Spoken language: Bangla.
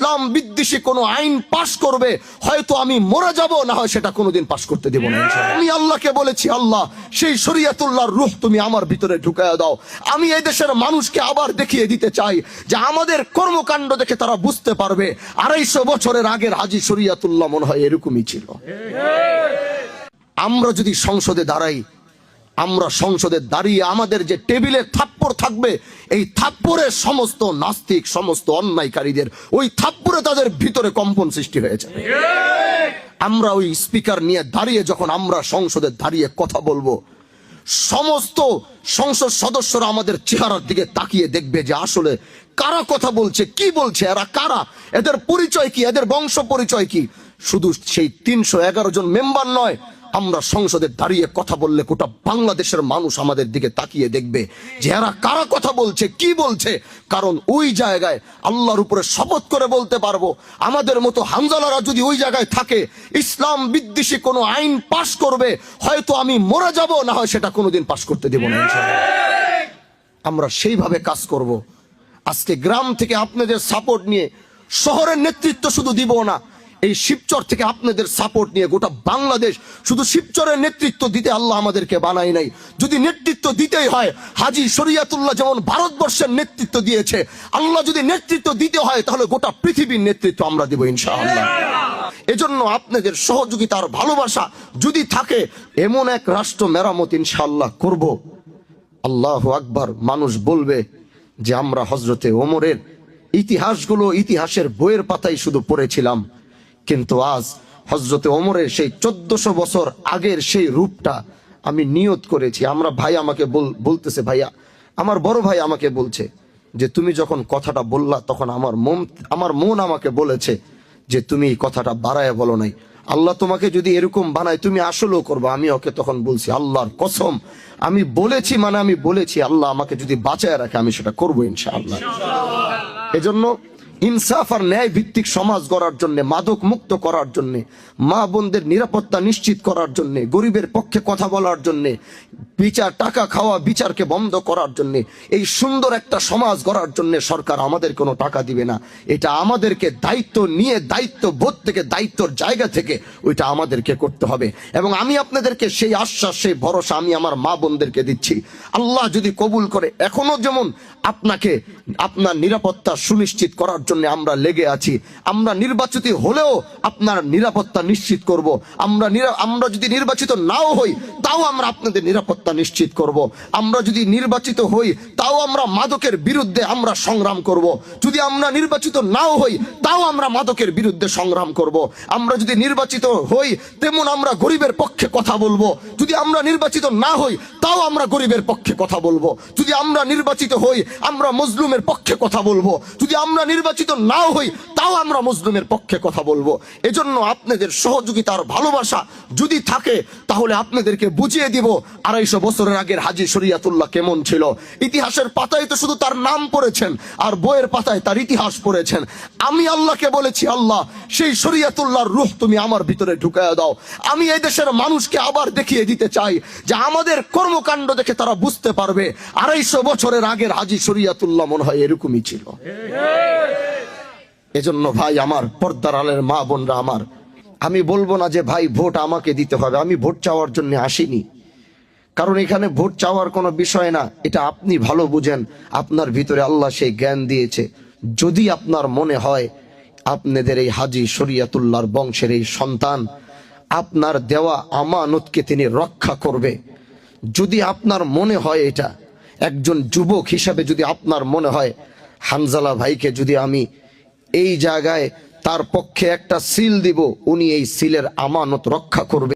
ইসলাম বিদ্বেষী কোনো আইন পাশ করবে, হয়তো আমি মরে যাব, না হয় সেটা কোনোদিন পাশ করতে দেব না আমি আল্লাহকে বলেছি, আল্লাহ, সেই শরিয়াতুল্লাহর রূহ তুমি আমার ভিতরে ঢুকায় দাও। আমি এই দেশের মানুষকে আবার দেখিয়ে দিতে চাই যে আমাদের কর্মকাণ্ড দেখে তারা বুঝতে পারবে, আড়াইশো বছরের আগের হাজি শরিয়াতুল্লাহ মনে হয় এরকমই ছিল। আমরা যদি সংসদে দাঁড়াই আমরা সংসদে দাঁড়িয়ে আমাদের যে টেবিলে থাপ্পড় থাকবে, এই থাপ্পড়ের সমস্ত নাস্তিক, সমস্ত অন্যায়কারীদের, ওই থাপ্পড়ে তাদের ভিতরে কম্পন সৃষ্টি হয়েছে। আমরা ওই স্পিকার নিয়ে দাঁড়িয়ে যখন আমরা সংসদে দাঁড়িয়ে কথা বলব, সমস্ত সংসদ সদস্যরা আমাদের চেহারার দিকে তাকিয়ে দেখবে যে আসলে কারা কথা বলছে, কি বলছে, এরা কারা, এদের পরিচয় কি, এদের বংশ পরিচয় কি? শুধু সেই তিনশো এগারো জন মেম্বার নয় আমরা সংসদে দাঁড়িয়ে কথা বললে গোটা বাংলাদেশের মানুষ আমাদের দিকে তাকিয়ে দেখবে যে এরা কারা কথা বলছে, কি বলছে। কারণ ওই জায়গায় আল্লাহর উপরে শপথ করে বলতে পারব, আমাদের মতো হামজালারা যদি ওই জায়গায় থাকে, ইসলাম বিদ্বেষী কোনো আইন পাশ করবে, হয়তো আমি মরে যাব, না হয় সেটা কোনোদিন পাশ করতে দেব না আমরা সেইভাবে কাজ করব। আজকে গ্রাম থেকে আপনাদের সাপোর্ট নিয়ে শহরের নেতৃত্ব শুধু দিব না এই শিবচর থেকে আপনাদের সাপোর্ট নিয়ে গোটা বাংলাদেশ শুধু শিবচরের নেতৃত্ব দিতে আল্লাহ আমাদেরকে বানাই নাই। যদি নেতৃত্ব দিতেই হয়, হাজি শরিয়াতুল্লাহ যেমন ভারতবর্ষের নেতৃত্ব দিয়েছে, আল্লাহ যদি নেতৃত্ব দিতে হয়, তাহলে গোটা পৃথিবীর নেতৃত্ব আমরা দিব ইনশাআল্লাহ। এজন্য আপনাদের সহযোগিতার ভালোবাসা যদি থাকে, এমন এক রাষ্ট্র মেরামত ইনশাআল্লাহ করব। আল্লাহ আকবার, মানুষ বলবে যে আমরা হজরতে ওমরের ইতিহাসগুলো ইতিহাসের বইয়ের পাতায় শুধু পড়েছিলাম। কিন্তু আজ হজরতে ওমরের সেই চোদ্দশো বছর আগের সেই রূপটা আমি নিয়ত করেছি। আমরা ভাই আমাকে বল- বলতেছে ভাইয়া আমার বড় ভাই আমাকে বলছে যে তুমি যখন কথাটা বললা তখন আমার মন আমার মন আমাকে বলেছে যে তুমি এই কথাটা বাড়ায় বলো নাই। আল্লাহ তোমাকে যদি এরকম বানায় তুমি আসলেও করব আমি ওকে তখন বলছি আল্লাহর কসম আমি বলেছি মানে আমি বলেছি আল্লাহ আমাকে যদি বাঁচায় রাখে আমি সেটা করব ইনশাআল্লাহ। এজন্য ইনসাফ আর ন্যায় ভিত্তিক সমাজ গড়ার জন্য, মাদক মুক্ত করার জন্য, মা বোনদের নিরাপত্তা নিশ্চিত করার জন্য, গরিবের পক্ষে কথা বলার জন্য, বিচার, টাকা খাওয়া, বিচারকে বন্ধ করার জন্য, এই সুন্দর একটা সমাজ গড়ার জন্য সরকার আমাদের কোনো টাকা দিবে না। এটা আমাদেরকে দায়িত্ব নিয়ে দায়িত্ব বোধ থেকে, দায়িত্বর জায়গা থেকে ওইটা আমাদেরকে করতে হবে। এবং আমি আপনাদেরকে সেই আশ্বাস, সেই ভরসা আমি আমার মা বোনদেরকে দিচ্ছি। আল্লাহ যদি কবুল করে, এখনও যেমন আপনাকে আপনার নিরাপত্তা সুনিশ্চিত করার জন্য আমরা লেগে আছি। আমরা নির্বাচিত হলেও আপনার নিরাপত্তা নিশ্চিত করব। আমরা আমরা যদি নির্বাচিত নাও হই, তাও আমরা আপনাদের নিরাপত্তা নিশ্চিত করব। আমরা যদি নির্বাচিত হই আমরা মাদকের বিরুদ্ধে আমরা সংগ্রাম করব। যদি আমরা নির্বাচিত নাও হই, তাও আমরা মাদকের বিরুদ্ধে সংগ্রাম করব। আমরা যদি নির্বাচিত হই, তেমন আমরা গরিবের পক্ষে কথা বলব। যদি আমরা নির্বাচিত না হই, তাও আমরা গরিবের পক্ষে কথা বলব। যদি আমরা নির্বাচিত হই, আমরা মজলুমের পক্ষে কথা বলব। যদি আমরা নির্বাচিত নাও হই তাও আমরা মজলুমের পক্ষে কথা বলব। এজন্য আপনাদের সহযোগিতার ভালোবাসা যদি থাকে, তাহলে আপনাদেরকে বুঝিয়ে দিব আড়াইশো বছরের আগের হাজি শরিয়াতুল্লাহ কেমন ছিল। ইতিহাসের পাতায় তো শুধু তার নাম পড়েছেন আর বইয়ের পাতায় তার ইতিহাস পড়েছেন। আমি আল্লাহকে বলেছি, আল্লাহ, সেই শরিয়াতুল্লাহর রূহ তুমি আমার ভিতরে ঢুকায় দাও। আমি এই দেশের মানুষকে আবার দেখিয়ে দিতে চাই যে আমাদের কর্মকাণ্ড দেখে তারা বুঝতে পারবে আড়াইশো বছরের আগের হাজি শরিয়াতুল্লাহ মনে হয় এরকমই ছিল। এজন্য ভাই আমার পর্দার আলের মা বোনরা আমার, আমি বলব না যে ভাই ভোট আমাকে দিতে হবে, আমি ভোট চাওয়ার জন্য আসিনি। কারণ এখানে ভোট চাওয়ার কোনো বিষয় না, এটা আপনি ভালো বুঝেন, আপনার ভিতরে আল্লাহ সেই জ্ঞান দিয়েছে। যদি আপনার মনে হয় আপনাদের এই হাজি শরিয়াতুল্লাহর বংশের এই সন্তান, আপনার দেওয়া আমানতকে তিনি রক্ষা করবে। যদি আপনার মনে হয় এটা, একজন যুবক হিসাবে যদি আপনার মনে হয়, হানজালা ভাইকে যদি আমি এই জায়গায় তার পক্ষে একটা সিল দিব উনি এই সিলের আমানত রক্ষা করবে।